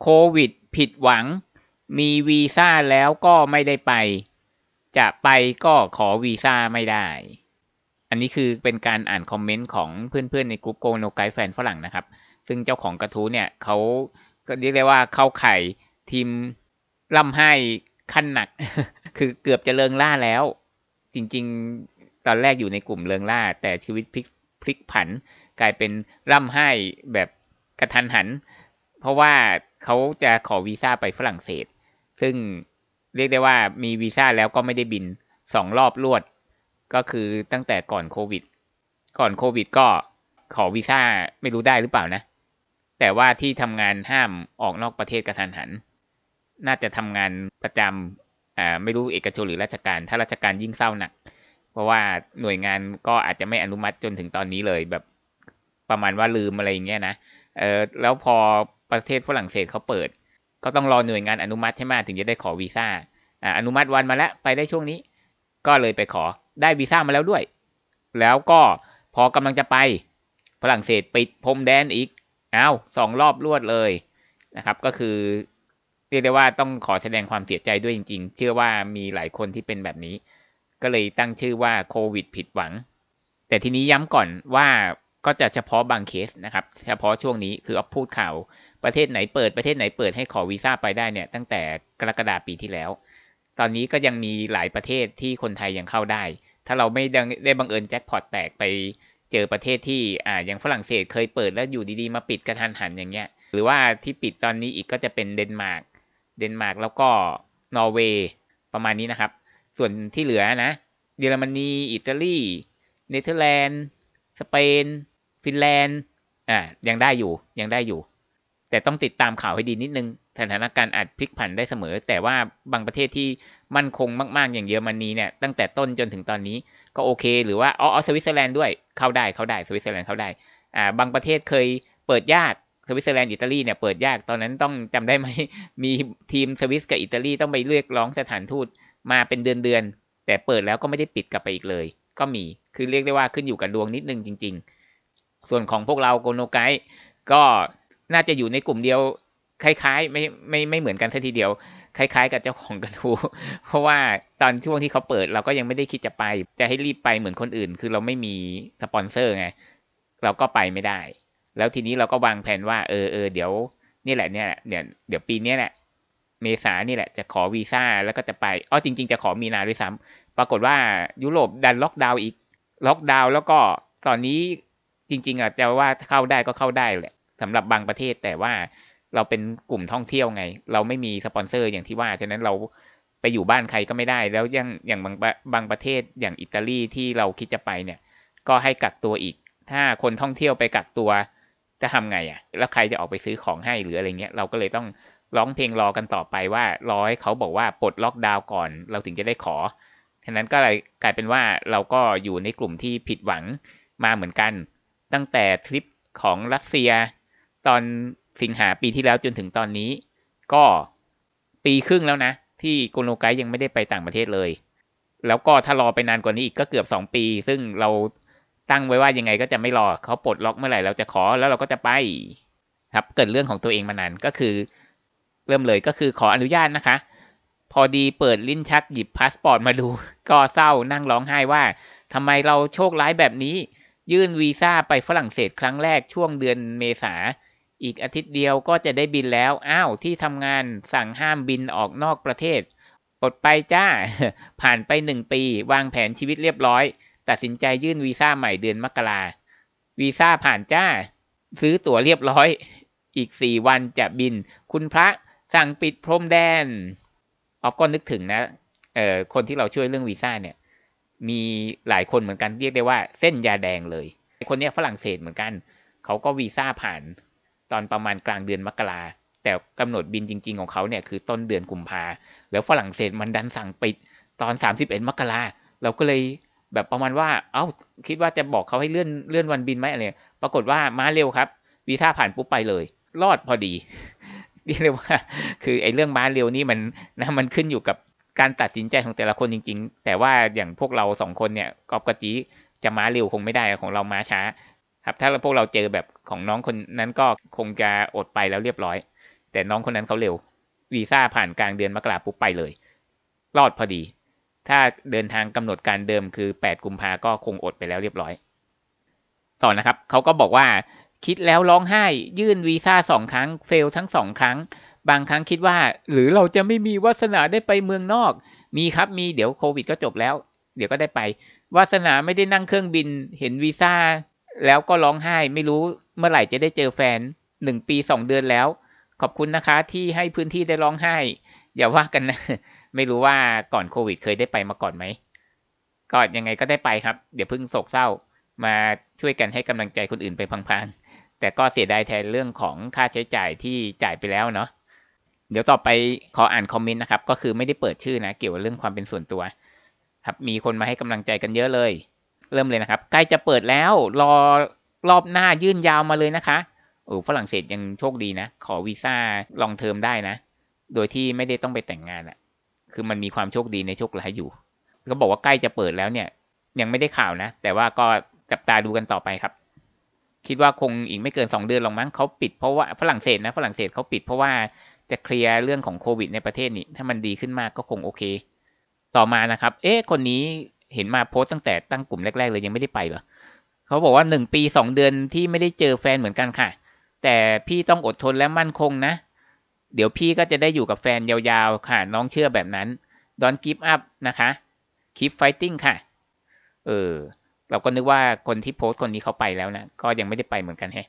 โควิด ผิดหวัง มีวีซ่าแล้วก็ไม่ได้ไป จะไปก็ขอวีซ่าไม่ได้ อันนี้คือเป็นการอ่านคอมเมนต์ของเพื่อนๆในกลุ่มโกโนไกแฟนฝรั่งนะครับ ซึ่งเจ้าของกระทู้เนี่ยเขาก็เรียกได้ว่าเข้าไข่ทีมร่ำไห้ขั้นหนัก คือเกือบจะเลิงล่าแล้ว จริงๆ ตอนแรกอยู่ในกลุ่มเลิงล่า แต่ชีวิตพลิกพลิกผัน กลายเป็นร่ำไห้แบบกระทันหัน ราะว่าเขาจะขอวีซ่าไปฝรั่งเศส ซึ่งเรียกได้ว่ามีวีซ่าแล้วก็ไม่ได้บินสองรอบรวด ก็คือตั้งแต่ก่อนโควิด ก่อนโควิดก็ขอวีซ่าไม่รู้ได้หรือเปล่านะ แต่ว่าที่ทำงานห้ามออกนอกประเทศกระทันหัน น่าจะทำงานประจำอ่าไม่รู้เอกชนหรือราชการ ถ้าราชการยิ่งเศร้าหนัก เพราะว่าหน่วยงานก็อาจจะไม่อนุมัติจนถึงตอนนี้เลยแบบประมาณว่าลืมอะไรอย่างเงี้ยนะ เออแล้วพอ ประเทศฝรั่งเศสเขาเปิด ก็ต้องรอหน่วยงานอนุมัติใช่ไหมถึงจะได้ขอวีซ่าอ่าอนุมัติวันมาแล้วไปได้ช่วงนี้ ก็เลยไปขอได้วีซ่ามาแล้วด้วย แล้วก็พอกำลังจะไปฝรั่งเศสปิดพรมแดนอีกอ้าวสองรอบรวดเลยนะครับ ก็คือเรียกได้ว่าต้องขอแสดงความเสียใจด้วยจริง ๆ เชื่อว่ามีหลายคนที่เป็นแบบนี้ ก็เลยตั้งชื่อว่าโควิดผิดหวัง แต่ทีนี้ย้ำก่อนว่า ก็จะเฉพาะบางเคสนะครับ เฉพาะช่วงนี้คือเอาพูดข่าวประเทศไหนเปิดประเทศไหนเปิดให้ขอวีซ่าไปได้เนี่ย ตั้งแต่กรกฎาปีที่แล้ว ตอนนี้ก็ยังมีหลายประเทศที่คนไทยยังเข้าได้ ถ้าเราไม่ได้บังเอิญแจ็คพอตแตกไปเจอประเทศที่อ่าอย่างฝรั่งเศสเคยเปิดแล้วอยู่ดีๆมาปิดกระทันหันอย่างเงี้ย หรือว่าที่ปิดตอนนี้อีกก็จะเป็นเดนมาร์กเดนมาร์กแล้วก็นอร์เวย์ประมาณนี้นะครับ ส่วนที่เหลือนะ เยอรมนี อิตาลี เนเธอร์แลนด์ สเปน ฟินแลนด์อ่ายังได้อยู่ยังได้อยู่ แต่ต้องติดตามข่าวให้ดีนิดนึงสถานการณ์อาจพลิกผันได้เสมอ แต่ว่าบางประเทศที่มั่นคงมากๆอย่างเยอรมนีเนี่ยตั้งแต่ต้นจนถึงตอนนี้ก็โอเค หรือว่าอ๋อสวิตเซอร์แลนด์ด้วยเข้าได้เข้าได้สวิตเซอร์แลนด์เข้าได้อ่าบางประเทศเคยเปิดยากสวิตเซอร์แลนด์อิตาลีเนี่ยเปิดยากตอนนั้นต้องจำได้ไหมมีทีมสวิสกับอิตาลีต้องไปเรียกร้องสถานทูตมาเป็นเดือนๆแต่เปิดแล้วก็ไม่ได้ปิดกลับไปอีกเลย ก็มีคือเรียกได้ว่าขึ้นอยู่กับดวงนิดนึงจริง ๆ ส่วนของพวกเราโกโนไกก็น่าจะอยู่ในกลุ่มเดียวคล้ายๆ ไม่ไม่ไม่เหมือนกันทีเดียว คล้ายๆ กับเจ้าของกระทูเพราะว่าตอนช่วงที่เขาเปิดเราก็ยังไม่ได้คิดจะไป จะให้รีบไปเหมือนคนอื่น คือเราไม่มีสปอนเซอร์ไง เราก็ไปไม่ได้ แล้วทีนี้เราก็วางแผนว่าเออเออเดี๋ยวนี่แหละเนี่ยเดี๋ยวเดี๋ยวปีนี้แหละ เมษานี่แหละจะขอวีซ่าแล้วก็จะไปอ๋อจริง ๆ จะขอมีนาด้วยซ้ำปรากฏว่ายุโรปดันล็อกดาวน์อีกล็อกดาวน์แล้วก็ตอนนี้ จริง ๆอะจะว่าเข้าได้ก็เข้าได้แหละสำหรับบางประเทศแต่ว่าเราเป็นกลุ่มท่องเที่ยวไง เราไม่มีสปอนเซอร์อย่างที่ว่าฉะนั้นเราไปอยู่บ้านใครก็ไม่ได้ แล้วยังอย่างบางบางประเทศอย่างอิตาลีที่เราคิดจะไปเนี่ย ก็ให้กักตัวอีก ถ้าคนท่องเที่ยวไปกักตัวจะทำไงอะ แล้วใครจะออกไปซื้อของให้หรืออะไรเงี้ย เราก็เลยต้องร้องเพลงรอกันต่อไปว่ารอให้เขาบอกว่าปลดล็อกดาวน์ก่อน เราถึงจะได้ขอฉะนั้นก็เลยกลายเป็นว่าเราก็อยู่ในกลุ่มที่ผิดหวังมาเหมือนกัน ตั้งแต่ทริปของรัสเซีย ตอนสิงหาปีที่แล้วจนถึงตอนนี้ ก็ปีครึ่งแล้วนะ ที่โกโนไกยังไม่ได้ไปต่างประเทศเลย แล้วก็ถ้ารอไปนานกว่านี้อีกก็เกือบสองปี ซึ่งเราตั้งไว้ว่ายังไงก็จะไม่รอเขาปลดล็อกเมื่อไหร่เราจะขอแล้วเราก็จะไปครับเกิดเรื่องของตัวเองมานานก็คือ เริ่มเลยก็คือขออนุญาตนะคะ พอดีเปิดลิ้นชักหยิบพาสปอร์ตมาดู ก็เศร้านั่งร้องไห้ว่าทำไมเราโชคร้ายแบบนี้ ยื่นวีซ่าไปฝรั่งเศสครั้งแรกช่วงเดือนเมษา อีกอาทิตย์เดียวก็จะได้บินแล้ว อ้าว ที่ทำงานสั่งห้ามบินออกนอกประเทศ ปลดไปจ้า ผ่านไปหนึ่งปี วางแผนชีวิตเรียบร้อย ตัดสินใจยื่นวีซ่าใหม่เดือนมกราวีซ่าผ่านจ้า ซื้อตั๋วเรียบร้อย อีกสี่วันจะบิน คุณพระสั่งปิดพรมแดนออฟก็นึกถึงนะ เอ่อ คนที่เราช่วยเรื่องวีซ่าเนี่ย มีหลายคนเหมือนกันเรียกได้ว่าเส้นยาแดงเลย คนนี้ฝรั่งเศสเหมือนกัน เขาก็วีซ่าผ่านตอนประมาณกลางเดือนมกราแต่กำหนดบินจริง ๆ ของเขาเนี่ยคือต้นเดือนกุมภาแล้วฝรั่งเศสมันดันสั่งปิดตอนสามสิบเอ็ดมกราเราก็เลยแบบประมาณว่า เอ้า คิดว่าจะบอกเขาให้เลื่อนเลื่อนวันบินไหมอะไร ปรากฏว่ามาเร็วครับ วีซ่าผ่านปุ๊บไปเลย รอดพอดีเรียกว่า คือไอ้เรื่องมาเร็วนี่มันนะมันขึ้นอยู่กับ การตัดสินใจของแต่ละคนจริง ๆ แต่ว่าอย่างพวกเราสองคนเนี่ยกอบกจีจะม้าเร็วคงไม่ได้ของเราม้าช้า ครับ ถ้าพวกเราเจอแบบของน้องคนนั้นก็คงจะอดไปแล้วเรียบร้อย แต่น้องคนนั้นเขาเร็ววีซ่าผ่านกลางเดือนมกราปุ๊บไปเลย รอดพอดี ถ้าเดินทางกำหนดการเดิมคือ 8 กุมภาก็คงอดไปแล้วเรียบร้อย ต่อนะครับเขาก็บอกว่าคิดแล้วร้องไห้ ยื่นวีซ่าสองครั้งเฟลทั้งสองครั้ง บางครั้งคิดว่า หรือเราจะไม่มีวาสนาได้ไปเมืองนอก มีครับมีเดี๋ยวโควิดก็จบแล้ว เดี๋ยวก็ได้ไป วาสนาไม่ได้นั่งเครื่องบิน เห็นวีซ่า แล้วก็ร้องไห้ไม่รู้เมื่อไหร่จะได้เจอแฟนหนึ่งปีสองเดือนแล้ว ขอบคุณนะคะที่ให้พื้นที่ได้ร้องไห้ อย่าว่ากันนะไม่รู้ว่าก่อนโควิด เคยได้ไปมาก่อนไหมก็ยังไงก็ได้ไปครับ เดี๋ยวพึ่งโศกเศร้า มาช่วยกันให้กำลังใจคนอื่นไปพังๆแต่ก็เสียดายแทนเรื่องของค่าใช้จ่ายที่จ่ายไปแล้วเนาะ เดี๋ยวต่อไปขออ่านคอมเมนต์นะครับ ก็คือไม่ได้เปิดชื่อนะ เกี่ยวกับเรื่องความเป็นส่วนตัว ครับ มีคนมาให้กำลังใจกันเยอะเลย เริ่มเลยนะครับ ใกล้จะเปิดแล้ว รอรอบหน้ายื่นยาวมาเลยนะคะโอ้ฝรั่งเศสยังโชคดีนะ ขอวีซ่าลองเทอมได้นะ โดยที่ไม่ได้ต้องไปแต่งงานอะ่ะคือมันมีความโชคดีในโชคร้ายอยู่ก็บอกว่าใกล้จะเปิดแล้วเนี่ย ยังไม่ได้ข่าวนะ แต่ว่าก็จับตาดูกันต่อไปครับ คิดว่าคงอีกไม่เกินสองเดือนหรอกมั้งเขาปิดเพราะว่าฝรั่งเศสนะฝรั่งเศสเขาปิดเพราะว่า จะเคลียร์เรื่องของโควิดในประเทศนี่ถ้ามันดีขึ้นมากก็คงโอเค ต่อมานะครับ เอ๊ะคนนี้เห็นมาโพสตั้งแต่ตั้งกลุ่มแรก ๆ เลยยังไม่ได้ไปเหรอเขาบอกว่าหนึ่งปีสองเดือนที่ไม่ได้เจอแฟนเหมือนกันค่ะ แต่พี่ต้องอดทนและมั่นคงนะ เดี๋ยวพี่ก็จะได้อยู่กับแฟนยาวๆค่ะ น้องเชื่อแบบนั้น don't give up นะคะ keep fighting ค่ะ เออ เราก็นึกว่าคนที่โพสต์คนนี้เขาไปแล้วนะ ก็ยังไม่ได้ไปเหมือนกันแฮะ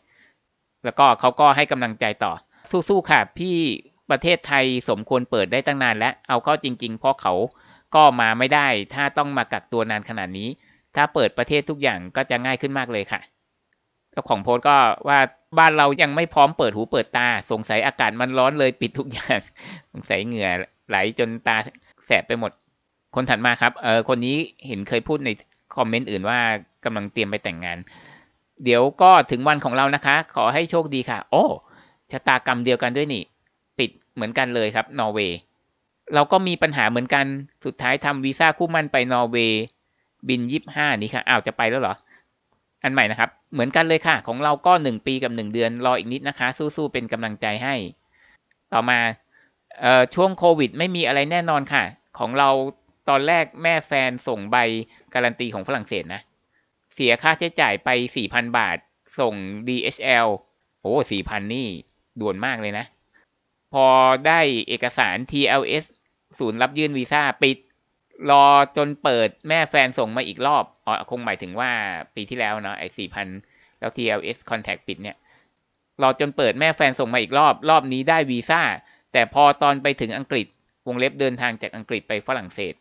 แล้วก็เขาก็ให้กำลังใจต่อ สู้ๆค่ะพี่ประเทศไทยสมควรเปิดได้ตั้งนานแล้ว เอาเข้าจริง ๆ เพราะเขาก็มาไม่ได้ ถ้าต้องมากักตัวนานขนาดนี้ ถ้าเปิดประเทศทุกอย่างก็จะง่ายขึ้นมากเลยค่ะเจ้าของโพสต์ก็ว่าบ้านเรายังไม่พร้อมเปิดหูเปิดตา สงสัยอากาศมันร้อนเลยปิดทุกอย่าง สงสัยเหงื่อไหลจนตาแสบไปหมด คนถัดมาครับ เออคนนี้เห็นเคยพูดในคอมเมนต์อื่นว่ากำลังเตรียมไปแต่งงาน เดี๋ยวก็ถึงวันของเรานะคะ ขอให้โชคดีค่ะ โอ้ ชะตากรรมเดียวกันด้วยนี่ ปิดเหมือนกันเลยครับ นอร์เวย์ เราก็มีปัญหาเหมือนกัน สุดท้ายทำวีซ่าคู่มั่นไปนอร์เวย์ บินยี่ห้านี่ค่ะ อ้าวจะไปแล้วเหรอ อันใหม่นะครับ เหมือนกันเลยค่ะ ของเราก็หนึ่งปีกับหนึ่งเดือน รออีกนิดนะคะ สู้ๆ เป็นกำลังใจให้ ต่อมาเอ่อช่วงโควิด ไม่มีอะไรแน่นอนค่ะ ของเราตอนแรกแม่แฟนส่งใบการันตีของฝรั่งเศสนะ เสียค่าใช้จ่ายไปสี่พันบาท ส่ง DHL โอ้สี่พันนี่ ด่วนมากเลยนะ พอได้เอกสาร TLS ศูนย์รับยื่นวีซ่าปิด รอจนเปิดแม่แฟนส่งมาอีกรอบอ๋อคงหมายถึงว่าปีที่แล้วเนาะไอ้สี่พันแล้ว TLS contact ปิดเนี่ย รอจนเปิดแม่แฟนส่งมาอีกรอบ รอบนี้ได้วีซ่า แต่พอตอนไปถึงอังกฤษ วงเล็บเดินทางจากอังกฤษไปฝรั่งเศส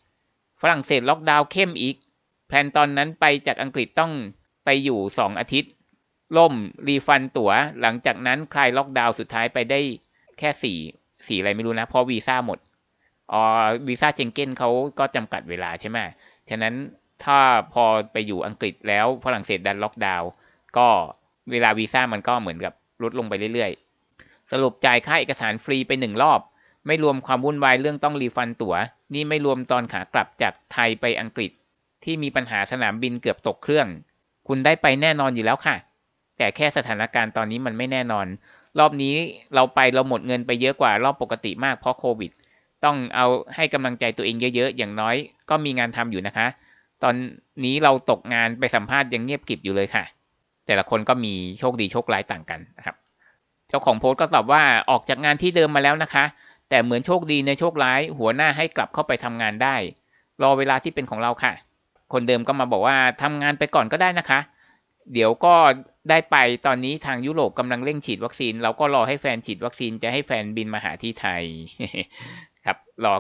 ฝรั่งเศสล็อกดาวน์เข้มอีก แพลนตอนนั้นไปจากอังกฤษต้องไปอยู่สองอาทิตย์ ล่มรีฟันตัว๋ว หลังจากนั้นคลายล็อกดาวน์สุดท้ายไปได้แค่สี่สี่อะไรไม่รู้นะเพราะวีซ่าหมดอ๋อวีซ่าเชงเก้นเขาก็จำกัดเวลาใช่ไหมฉะนั้นถ้าพอไปอยู่อังกฤษแล้วฝรั่งเศสดันล็อกดาวน์ก็เวลาวีซ่ามันก็เหมือนกับลดลงไปเรื่อยๆ สรุปจ่ายค่าเอกสารฟรีไปหนึ่งรอบ ไม่รวมความวุ่นวายเรื่องต้องรีฟันตัว๋ว นี่ไม่รวมตอนขากลับจากไทยไปอังกฤษ ที่มีปัญหาสนามบินเกือบตกเครื่อง คุณได้ไปแน่นอนอยู่แล้วค่ะ แต่แค่สถานการณ์ตอนนี้มันไม่แน่นอน รอบนี้เราไปเราหมดเงินไปเยอะกว่ารอบปกติมากเพราะโควิด ต้องเอาให้กำลังใจตัวเองเยอะๆ อย่างน้อยก็มีงานทำอยู่นะคะ ตอนนี้เราตกงานไปสัมภาษณ์ยังเงียบกริบอยู่เลยค่ะ แต่ละคนก็มีโชคดีโชคร้ายต่างกันนะครับ เจ้าของโพสต์ก็ตอบว่าออกจากงานที่เดิมมาแล้วนะคะ แต่เหมือนโชคดีในโชคร้าย หัวหน้าให้กลับเข้าไปทำงานได้ รอเวลาที่เป็นของเราค่ะ คนเดิมก็มาบอกว่าทำงานไปก่อนก็ได้นะคะ เดี๋ยวก็ ได้ไปตอนนี้ทางยุโรปกำลังเร่งฉีดวัคซีน เราก็รอให้แฟนฉีดวัคซีนจะให้แฟนบินมาหาที่ไทย ครับรอ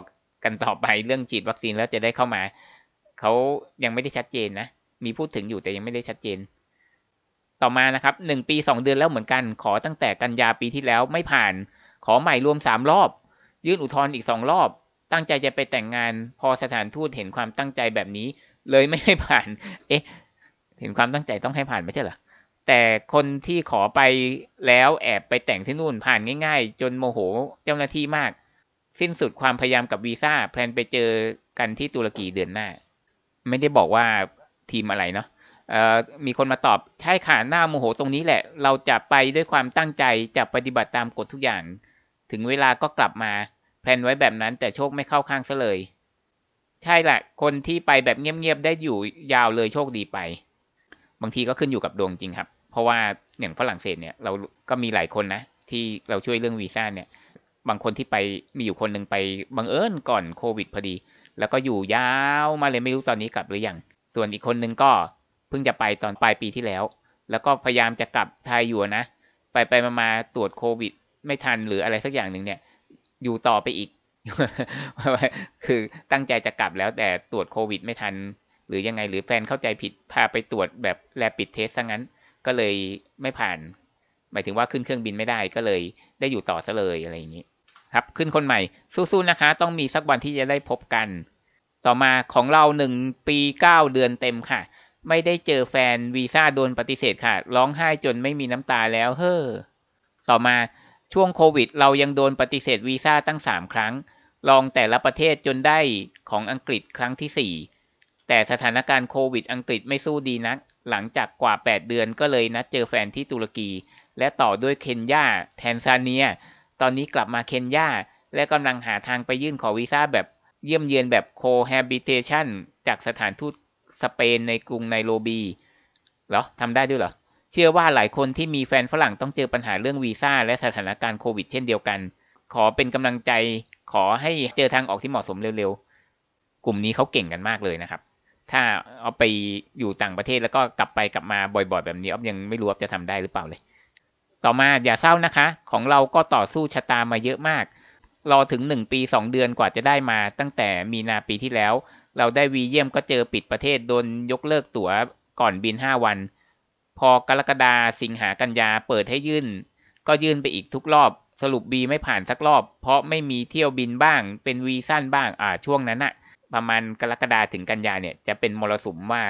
กันต่อไปเรื่องฉีดวัคซีนแล้วจะได้เข้ามา เขายังไม่ได้ชัดเจนนะ มีพูดถึงอยู่แต่ยังไม่ได้ชัดเจน ต่อมานะครับหนึ่งปีสองเดือนแล้วเหมือนกัน ขอตั้งแต่กันยาปีที่แล้วไม่ผ่าน ขอใหม่รวมสามรอบ ยื่นอุทธรณ์อีกสองรอบ ตั้งใจจะไปแต่งงาน พอสถานทูตเห็นความตั้งใจแบบนี้ เลยไม่ให้ผ่าน เอ๊ะ เห็นความตั้งใจต้องให้ผ่านไม่ใช่เหรอ แต่คนที่ขอไปแล้วแอบไปแต่งที่นู่นผ่านง่าย ๆ จนโมโหเจ้าหน้าที่มาก สิ้นสุดความพยายามกับวีซ่าแพลนไปเจอกันที่ตุรกีเดือนหน้า ไม่ได้บอกว่าทีมอะไรเนาะมีคนมาตอบใช่ค่ะหน้าโมโหตรงนี้แหละ เราจะไปด้วยความตั้งใจจะปฏิบัติตามกฎทุกอย่าง ถึงเวลาก็กลับมาแพลนไว้แบบนั้นแต่โชคไม่เข้าข้างซะเลย ใช่แหละคนที่ไปแบบเงียบๆได้อยู่ยาวเลยโชคดีไป บางทีก็ขึ้นอยู่กับดวงจริงครับ ราะว่าอย่างฝรั่งเศสเนี่ยเราก็มีหลายคนนะ ที่เราช่วยเรื่องวีซ่าเนี่ยบางคนที่ไปมีอยู่คนหนึ่งไปบังเอิญก่อนโควิดพอดี แล้วก็อยู่ยาวมาเลยไม่รู้ตอนนี้กลับหรือยังส่วนอีกคนหนึ่งก็เพิ่งจะไปตอนปลายปีที่แล้ว แล้วก็พยายามจะกลับไทยอยู่นะ ไปไปมาตรวจโควิด ไม่ทันหรืออะไรสักอย่างหนึ่งเนี่ย อยู่ต่อไปอีก คือตั้งใจจะกลับแล้วแต่ตรวจโควิด ไม่ทัน หรือยังไงหรือแฟนเข้าใจผิดพาไปตรวจแบบแลบปิดเทสซะงั้น ก็เลยไม่ผ่าน หมายถึงว่าขึ้นเครื่องบินไม่ได้ก็เลยได้อยู่ต่อซะเลยอะไรอย่างนี้ ครับ ขึ้นคนใหม่สู้ๆนะคะ ต้องมีสักวันที่จะได้พบกัน ต่อมาของเราหนึ่งปีเก้าเดือนเต็มค่ะ ไม่ได้เจอแฟนวีซ่าโดนปฏิเสธค่ะ ร้องไห้จนไม่มีน้ำตาแล้วเฮ้อต่อมาช่วงโควิด เรายังโดนปฏิเสธวีซ่าตั้งสามครั้ง ลองแต่ละประเทศจนได้ของอังกฤษครั้งที่สี่แต่สถานการณ์โควิดอังกฤษไม่สู้ดีนัก หลังจากกว่า 8 เดือนก็เลยนัดเจอแฟนที่ตุรกี และต่อด้วยเคนยาแทนซาเนีย ตอนนี้กลับมาเคนยาและกำลังหาทางไปยื่นขอวีซ่าแบบเยี่ยมเยียนแบบ cohabitation จากสถานทูตสเปนในกรุงไนโรบีเหรอทำได้ด้วยเหรอ เชื่อว่าหลายคนที่มีแฟนฝรั่งต้องเจอปัญหาเรื่องวีซ่าและสถานการณ์โควิดเช่นเดียวกัน ขอเป็นกำลังใจขอให้เจอทางออกที่เหมาะสมเร็วๆ กลุ่มนี้เขาเก่งกันมากเลยนะครับ ถ้าเอาไปอยู่ต่างประเทศแล้วก็กลับไปกลับมาบ่อยๆ แบบนี้อ๊อฟยังไม่รู้ว่าจะทำได้หรือเปล่าเลย ต่อมาอย่าเศร้านะคะ ของเราก็ต่อสู้ชะตามาเยอะมาก รอถึงหนึ่งปีสองเดือนกว่าจะได้มาตั้งแต่มีนาปีที่แล้ว เราได้วีเยี่ยมก็เจอปิดประเทศโดนยกเลิกตั๋วก่อนบินห้าวัน พอกรกฎาสิงหากันยาเปิดให้ยื่น ก็ยื่นไปอีกทุกรอบ สรุปบีไม่ผ่านสักรอบ เพราะไม่มีเที่ยวบินบ้าง เป็นวีสั้นบ้างอ่าช่วงนั้นอะ ประมาณกรกฎาถึงกันยาเนี่ยจะเป็นมรสุมว่า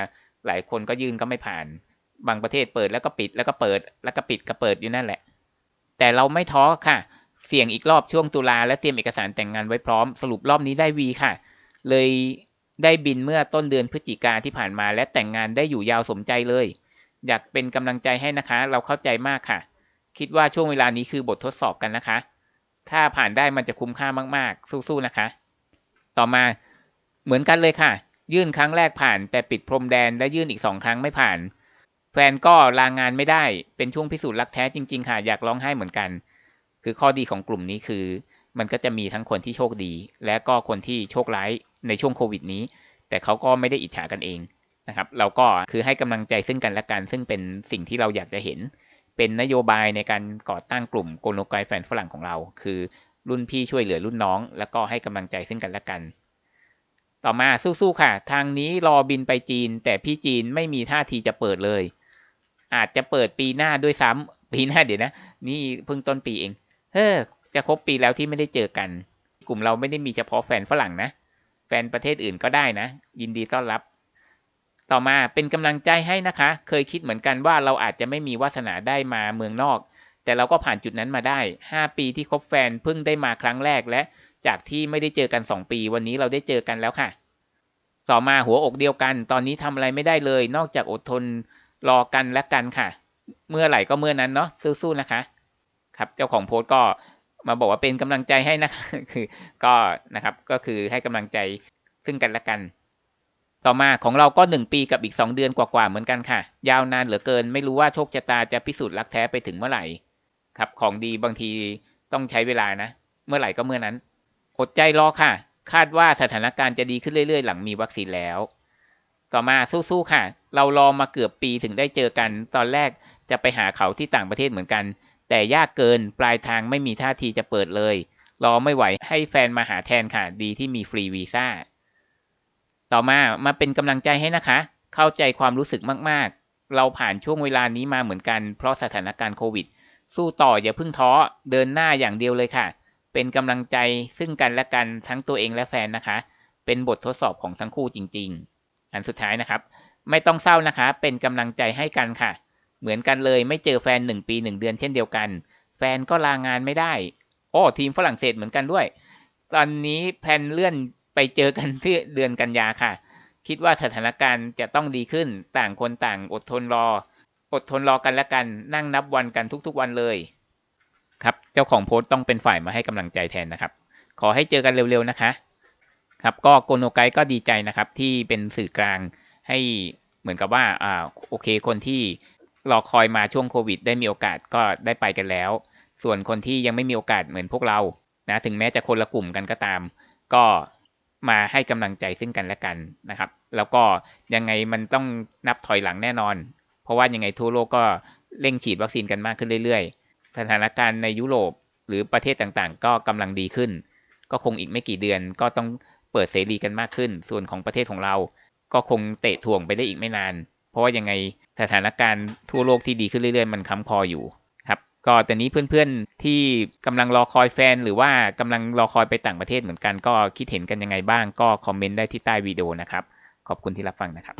หลายคนก็ยื่นก็ไม่ผ่าน บางประเทศเปิดแล้วก็ปิดแล้วก็เปิดแล้วก็ปิดก็เปิดอยู่นั่นแหละ แต่เราไม่ท้อค่ะ เสี่ยงอีกรอบช่วงตุลาและเตรียมเอกสารแต่งงานไว้พร้อมสรุปรอบนี้ได้วีค่ะ เลยได้บินเมื่อต้นเดือนพฤศจิกาที่ผ่านมาและแต่งงานได้อยู่ยาวสมใจเลย อยากเป็นกำลังใจให้นะคะ เราเข้าใจมากค่ะ คิดว่าช่วงเวลานี้คือบททดสอบกันนะคะ ถ้าผ่านได้มันจะคุ้มค่ามากๆ สู้ๆนะคะ ต่อมา เหมือนกันเลยค่ะ ยื่นครั้งแรกผ่าน แต่ปิดพรมแดนและยื่นอีกสองครั้งไม่ผ่าน แฟนก็ลางงานไม่ได้ เป็นช่วงพิสูจน์รักแท้จริง ๆ ค่ะ อยากร้องไห้เหมือนกัน คือข้อดีของกลุ่มนี้คือ มันก็จะมีทั้งคนที่โชคดี และก็คนที่โชคร้ายในช่วงโควิดนี้ แต่เขาก็ไม่ได้อิจฉากันเองนะครับ เราก็คือให้กำลังใจซึ่งกันและกัน ซึ่งเป็นสิ่งที่เราอยากจะเห็น เป็นนโยบายในการก่อตั้งกลุ่มโกโนไกแฟนฝรั่งของเรา คือรุ่นพี่ช่วยเหลือรุ่นน้อง แล้วก็ให้กำลังใจซึ่งกันและกัน ต่อมาสู้ๆค่ะ ทางนี้รอบินไปจีน แต่พี่จีนไม่มีท่าทีจะเปิดเลย อาจจะเปิดปีหน้าด้วยซ้ำปีหน้าเดี๋ยวนะ นี่เพิ่งต้นปีเอง เฮ้อจะครบปีแล้วที่ไม่ได้เจอกัน กลุ่มเราไม่ได้มีเฉพาะแฟนฝรั่งนะ แฟนประเทศอื่นก็ได้นะ ยินดีต้อนรับ ต่อมาเป็นกำลังใจให้นะคะ เคยคิดเหมือนกันว่าเราอาจจะไม่มีวาสนาได้มาเมืองนอก แต่เราก็ผ่านจุดนั้นมาได้ 5 ปีที่คบแฟนเพิ่งได้มาครั้งแรกและ จากที่ไม่ได้เจอกัน 2 ปี วันนี้เราได้เจอกันแล้วค่ะ ต่อมาหัวอกเดียวกัน ตอนนี้ทำอะไรไม่ได้เลย นอกจากอดทนรอกันและกันค่ะ เมื่อไหร่ก็เมื่อนั้นเนาะสู้ๆนะคะ ครับเจ้าของโพสต์ก็มาบอกว่าเป็นกำลังใจให้นะคะคือก็นะครับก็คือให้กำลังใจซึ่งกันและกัน ต่อมาของเราก็หนึ่งปีกับอีกสองเดือนกว่าๆเหมือนกันค่ะ ยาวนานเหลือเกิน ไม่รู้ว่าโชคชะตาจะพิสูจน์รักแท้ไปถึงเมื่อไหร่ ครับของดีบางทีต้องใช้เวลานะ เมื่อไหร่ก็เมื่อนั้น อดใจรอค่ะ คาดว่าสถานการณ์จะดีขึ้นเรื่อยๆ หลังมีวัคซีนแล้ว ต่อมาสู้ๆค่ะ เรารอมาเกือบปีถึงได้เจอกัน ตอนแรกจะไปหาเขาที่ต่างประเทศเหมือนกัน แต่ยากเกินปลายทางไม่มีท่าทีจะเปิดเลย รอไม่ไหวให้แฟนมาหาแทนค่ะ ดีที่มีฟรีวีซ่า ต่อมามาเป็นกำลังใจให้นะคะ เข้าใจความรู้สึกมากๆ เราผ่านช่วงเวลานี้มาเหมือนกัน เพราะสถานการณ์โควิด สู้ต่ออย่าเพิ่งท้อ เดินหน้าอย่างเดียวเลยค่ะ เป็นกำลังใจซึ่งกันและกันทั้งตัวเองและแฟนนะคะ เป็นบททดสอบของทั้งคู่จริง ๆ อันสุดท้ายนะครับ ไม่ต้องเศร้านะคะ เป็นกำลังใจให้กันค่ะ เหมือนกันเลยไม่เจอแฟนหนึ่งปีหนึ่งเดือนเช่นเดียวกัน แฟนก็ลางานไม่ได้โอ้ทีมฝรั่งเศสเหมือนกันด้วย ตอนนี้แพลนเลื่อนไปเจอกันที่เดือนกันยาค่ะ คิดว่าสถานการณ์จะต้องดีขึ้น ต่างคนต่างอดทนรอ อดทนรอกันและกัน นั่งนับวันกันทุกๆวันเลย ครับ เจ้าของโพสต์ต้องเป็นฝ่ายมาให้กำลังใจแทนนะครับ ขอให้เจอกันเร็วๆนะคะ ครับ ก็โกโนไกก็ดีใจนะครับที่เป็นสื่อกลางให้เหมือนกับว่าอ่าโอเคคนที่รอคอยมาช่วงโควิด ได้มีโอกาสก็ได้ไปกันแล้ว ส่วนคนที่ยังไม่มีโอกาสเหมือนพวกเรานะถึงแม้จะคนละกลุ่มกันก็ตาม ก็มาให้กำลังใจซึ่งกันและกันนะครับ แล้วก็ยังไงมันต้องนับถอยหลังแน่นอน เพราะว่ายังไงทั่วโลกก็เร่งฉีดวัคซีนกันมากขึ้นเรื่อยๆ สถานการณ์ในยุโรปหรือประเทศต่างๆ ก็กำลังดีขึ้น ก็คงอีกไม่กี่เดือนก็ต้องเปิดเสรีกันมากขึ้น ส่วนของประเทศของเรา ก็คงเตะถ่วงไปได้อีกไม่นาน เพราะว่ายังไงสถานการณ์ทั่วโลกที่ดีขึ้นเรื่อยๆ มันค้ำคออยู่ครับ ก็แต่นี้เพื่อนๆที่กำลังรอคอยแฟน หรือว่ากำลังรอคอยไปต่างประเทศเหมือนกัน ก็คิดเห็นกันยังไงบ้าง ก็คอมเมนต์ได้ที่ใต้วิดีโอนะครับ ขอบคุณที่รับฟังนะครับ